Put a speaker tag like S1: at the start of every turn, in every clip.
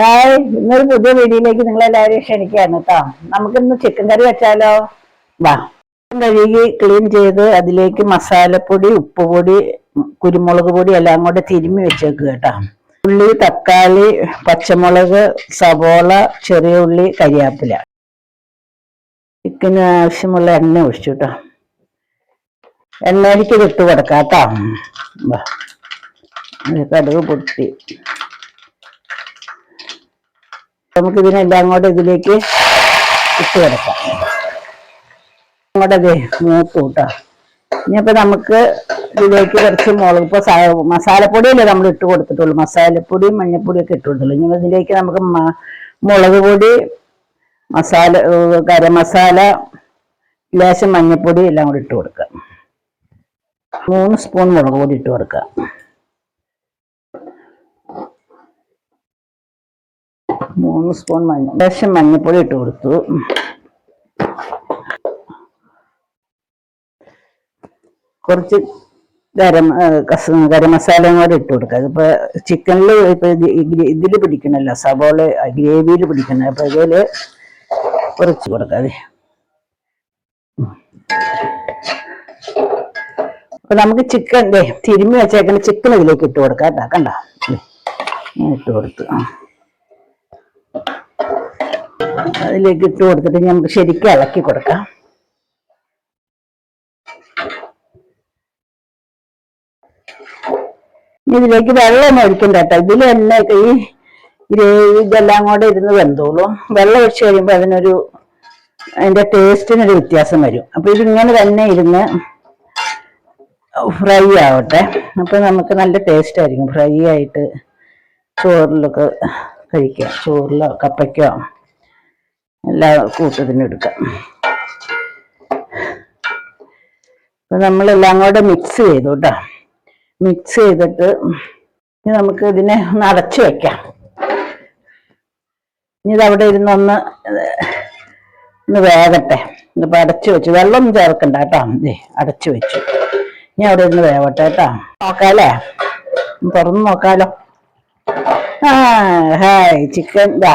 S1: Hi ഇന്നൊരു പുതിയ വീഡിയോയിലേക്ക് നിങ്ങളെല്ലാവരെയും ക്ഷണിക്കുകയാണ് കേട്ടോ. നമുക്കിന്ന് ചിക്കൻ കറി വെച്ചാലോ? വാ. കഴുകി ക്ലീൻ ചെയ്ത് അതിലേക്ക് മസാലപ്പൊടി ഉപ്പുപൊടി കുരുമുളക് പൊടി എല്ലാം കൂടെ തിരുമ്മി വെച്ചേക്കുക കേട്ടോ. ഉള്ളി തക്കാളി പച്ചമുളക് സവോള ചെറിയ ഉള്ളി കരിയാപ്പില. ചിക്കന് ആവശ്യമുള്ള എണ്ണ ഒഴിച്ചു കേട്ടോ. എണ്ണയിലേക്ക് ഇതിട്ട് കൊടുക്കാം കേട്ടോ. കടുക് പൊട്ടി. നമുക്ക് ഇതിനെല്ലാം അങ്ങോട്ട് ഇതിലേക്ക് ഇട്ട് കിടക്കാം. അങ്ങോട്ട് അതെ മൂത്ത് കൂട്ടാ. നമുക്ക് ഇതിലേക്ക് കുറച്ച് മുളക് ഇപ്പൊ മസാലപ്പൊടിയല്ലേ നമ്മൾ ഇട്ട് കൊടുത്തിട്ടുള്ളൂ. മസാലപ്പൊടിയും മഞ്ഞപ്പൊടിയും ഒക്കെ ഇട്ട് കൊടുത്തുള്ളൂ ഇനി ഇതിലേക്ക് നമുക്ക് മുളക് പൊടി മസാല ഗരം മസാല ലേശം മഞ്ഞപ്പൊടി എല്ലാം കൂടി ഇട്ട് കൊടുക്കാം. മൂന്ന് സ്പൂൺ മുളക് പൊടി ഇട്ട് കൊടുക്കാം. മൂന്ന് സ്പൂൺ മഞ്ഞ ലേശം മഞ്ഞപ്പൊടി ഇട്ട് കൊടുത്തു. കുറച്ച് ഗരം കസ ഗരം മസാലയും കൂടെ ഇട്ട് കൊടുക്കുക. അതിപ്പോ ചിക്കനിൽ ഇപ്പൊ ഇതിൽ പിടിക്കണല്ലോ സവോള ഗ്രേവിയിൽ പിടിക്കണ അപ്പൊ ഇതിൽ കുറച്ച് കൊടുക്കാതെ അപ്പൊ നമുക്ക് ചിക്കൻ തിരുമ്മി വെച്ചേക്കുന്ന ചിക്കൻ ഇതിലേക്ക് ഇട്ട് കൊടുക്കാം കേട്ടോ കണ്ട? ഇട്ട് കൊടുത്തു. അതിലേക്ക് ഇട്ട് കൊടുത്തിട്ട് നമുക്ക് ശരിക്കും ഇളക്കി കൊടുക്കാം. ഇതിലേക്ക് വെള്ളം ഒഴിക്കണ്ട കേട്ടോ. ഇതിൽ തന്നെ ഈ ഗ്രേവി ഇതെല്ലാം കൂടെ ഇരുന്ന് വെന്തോളൂ. വെള്ളം ഒഴിച്ച് കഴിയുമ്പോൾ അതിനൊരു അതിന്റെ ടേസ്റ്റിനൊരു വ്യത്യാസം വരും. അപ്പൊ ഇതിങ്ങനെ തന്നെ ഇരുന്ന് ഫ്രൈ ആവട്ടെ. അപ്പൊ നമുക്ക് നല്ല ടേസ്റ്റ് ആയിരിക്കും. ഫ്രൈ ആയിട്ട് ചോറിലൊക്കെ കഴിക്കാം. ചോറിലോ കപ്പയ്ക്കോ. എല്ലാ കൂട്ടത്തിനും എടുക്കാം. അപ്പൊ നമ്മളെല്ലാം കൂടെ മിക്സ് ചെയ്തു കേട്ടോ മിക്സ് ചെയ്തിട്ട് നമുക്ക് ഇതിനെ ഒന്ന് അടച്ചു വെക്കാം. ഇനി ഇതവിടെ ഇരുന്നൊന്ന് ഒന്ന് വേകട്ടെ ഇപ്പൊ അടച്ചു വെച്ചു. വെള്ളം ചേർക്കണ്ട കേട്ടോ ദേ അടച്ചു വെച്ചു. ഇനി അവിടെ ഇരുന്ന് വേവട്ടെ കേട്ടോ നോക്കാല്ലേ? തുറന്ന് നോക്കാലോ. ആ ഹായ് ചിക്കൻ ഇതാ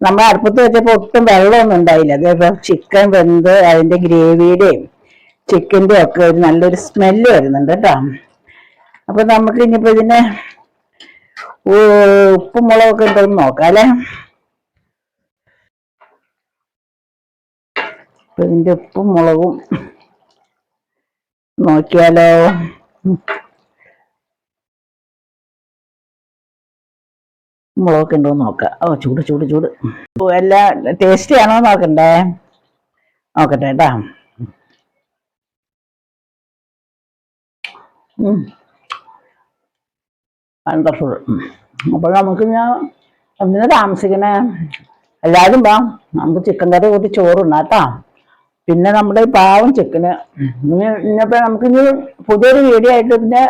S1: നമ്മൾ അടുപ്പത്ത് വെച്ചപ്പോ ഒട്ടും വെള്ളമൊന്നും ഉണ്ടായില്ല. അതേപോലെ ചിക്കൻ വെന്ത് അതിന്റെ ഗ്രേവിയുടെയും ചിക്കന്റെ ഒക്കെ ഒരു നല്ലൊരു സ്മെല്ല് വരുന്നുണ്ട് കേട്ടോ. അപ്പൊ നമുക്ക് ഇനിയിപ്പോ ഇതിനെ ഉപ്പും മുളകൊക്കെ ഉണ്ടെന്ന് നോക്കാം അല്ലേ? ഇതിന്റെ ഉപ്പും മുളകും നോക്കിയാലോ? മുളകൊക്കെ ഉണ്ടോ എന്ന് നോക്കാം. ഓ ചൂട് ചൂട് ചൂട്. എല്ലാം ടേസ്റ്റി ആണോ നോക്കണ്ടേ? നോക്കട്ടെ കേട്ടാ. വണ്ടർഫുൾ അപ്പോൾ നമുക്ക് ഞാൻ ഒന്നിനെ താമസിക്കണേ? എല്ലാവരും വാ. നമുക്ക് ചിക്കൻ കറി കൂട്ടി ചോറുണ്ടാട്ടാ പിന്നെ നമ്മുടെ ഈ പാവം ചിക്കന് ഇനി ഇനിയിപ്പോ നമുക്ക് ഇനി പുതിയൊരു വീഡിയോ ആയിട്ട് പിന്നെ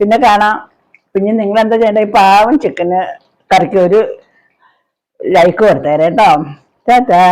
S1: പിന്നെ കാണാം. പിന്നെ നിങ്ങൾ എന്താ ചെയ്യേണ്ടത് ഈ പാവം ചിക്കന് കറിക്ക് ഒരു ലൈക്ക് കൊടുത്തേരെ കേട്ടോ ടാറ്റാ.